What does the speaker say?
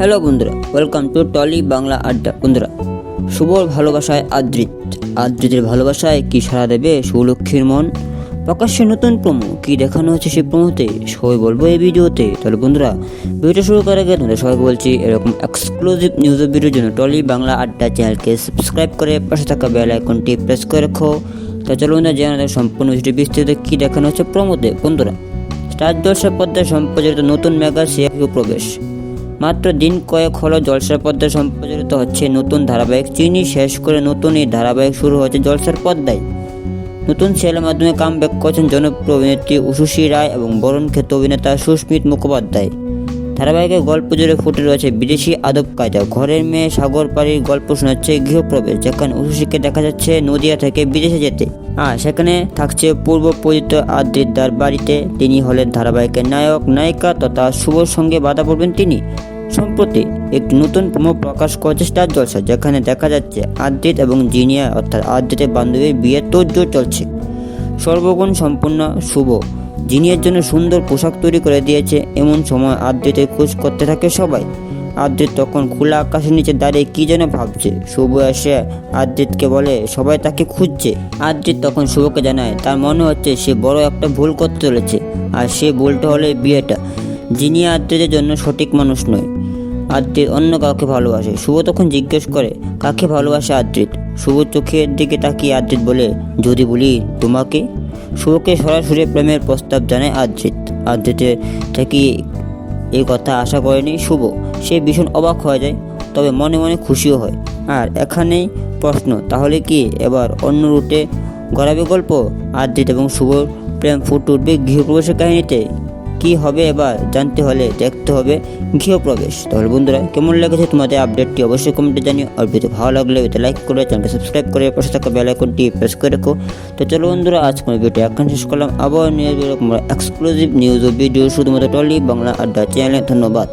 Hello বন্ধুরা welcome to trolley Bangla আড্ডা। বন্ধুরা শুভর ভালোবাসায় আদ্রিত। আদ্রিতের ভালোবাসায় কি সাড়া দেবে সুলক্ষীর মন? প্রকাশ্যে নতুন প্রমো, কি দেখানো হচ্ছে সেই প্রমোতে? সবাই বলব এই ভিডিওতে। তাহলে বন্ধুরা ভিডিও শুরু করার আগে তোমাদের সবাই বলছি, এরকম এক্সক্লুসিভ নিউজ ভিডিওর জন্য টলি বাংলা আড্ডা চ্যানেলকে সাবস্ক্রাইব করে পাশে থাকা বেল আইকনটি প্রেস করে রাখো। তো চলো বন্ধুরা, জেনে সম্পূর্ণ ভিডিও বিস্তারিত কি দেখানো হচ্ছে প্রমোতে। বন্ধুরা, স্টার জলসা পদ্মায় সম্প্রচারিত নতুন মেগা সিয়াকিউ প্রবেশ। মাত্র দিন কয়েক হলো জলসার পদ্মায় সম্প্রচারিত হচ্ছে নতুন ধারাবাহিক। চিনি শেষ করে নতুন এই ধারাবাহিক শুরু হচ্ছে জলসার পদ্মায় নতুন সিরিয়ালের মাধ্যমে কাম ব্যাক করছেন জনপ্রিয় অভিনেত্রী উষুশী রায় এবং বরণ খ্যাত অভিনেতা সুস্মিত মুখোপাধ্যায়। ধারাবাহিকের গল্প জুড়ে ফুটে রয়েছে বিদেশি আদব কায়দা। ঘরের মেয়ে সাগর পাড়ির গল্প শোনাচ্ছে গৃহপ্রবেশ, যেখানে উষুশীকে দেখা যাচ্ছে নদিয়া থেকে বিদেশে যেতে। আর সেখানে থাকছে পূর্ব পরিচিত আদ্রিদার বাড়িতে। তিনি হলেন ধারাবাহিকের নায়ক, নায়িকা তথা শুভর সঙ্গে বাধা পড়বেন তিনি। সম্প্রতি একটি নতুন প্রমো প্রকাশ করেছে স্টার জলসা যেখানে দেখা যাচ্ছে আদ্রিত এবং জিনিয়া, অর্থাৎ আদ্রিতের বান্ধবীর বিয়ের তোড়জোড় চলছে। সর্বগুণ সম্পূর্ণ শুভ। জিনিয়ার জন্য সুন্দর পোশাক তৈরি করে দিয়েছে। এমন সময় আদ্রিতের খোঁজ করতে থাকে সবাই। আদ্রিত তখন খোলা আকাশের নিচে দাঁড়িয়ে কি যেন ভাবছে। শুভ এসে আদ্রিতকে বলে, সবাই তাকে খুঁজছে। আদ্রিত তখন শুভকে জানায়, তার মনে হচ্ছে সে বড় একটা ভুল করতে চলেছে। আর সে ভুলটা হলে বিয়েটা। যিনি আদ্রিতের জন্য সঠিক মানুষ নয়। আদ্রিত অন্য কাউকে ভালোবাসে। শুভ তখন জিজ্ঞেস করে, কাকে ভালোবাসে আদ্রিত শুভ চোখের দিকে তাকিয়ে আদ্রিত বলে, যদি বলি তোমাকে? শুভকে সরাসরি প্রেমের প্রস্তাব জানায় আদ্রিত আদ্রিতের থেকে এই কথা আশা করেনি শুভ। সে ভীষণ অবাক হয়ে যায়, তবে মনে মনে খুশিও হয়। আর এখানেই প্রশ্ন, তাহলে কি এবার অন্য রুটে গড়াবে গল্প? আদ্রিত এবং শুভর প্রেম ফুট উঠবে গৃহপ্রবেশের কাহিনীতে। কি হবে এবার জানতে হলে দেখতে হবে গৃহপ্রবেশ। তাহলে বন্ধুরা, কেমন লেগেছে তোমাদের আপডেটটি অবশ্যই কমেন্টে জানিও। আর ভিডিও ভালো লাগলে ভিডিও লাইক করে চ্যানেলকে সাবস্ক্রাইব করে পাশে থাকা বেল আইকনটি প্রেস করে রাখো। তো চলো বন্ধুরা আজ কোনো ভিডিও এখন শেষ করলাম। আবার নিয়ে এক্সক্লুসিভ নিউজ ও ভিডিও শুধুমাত্র টলি বাংলা আড্ডা চ্যানেলে ধন্যবাদ।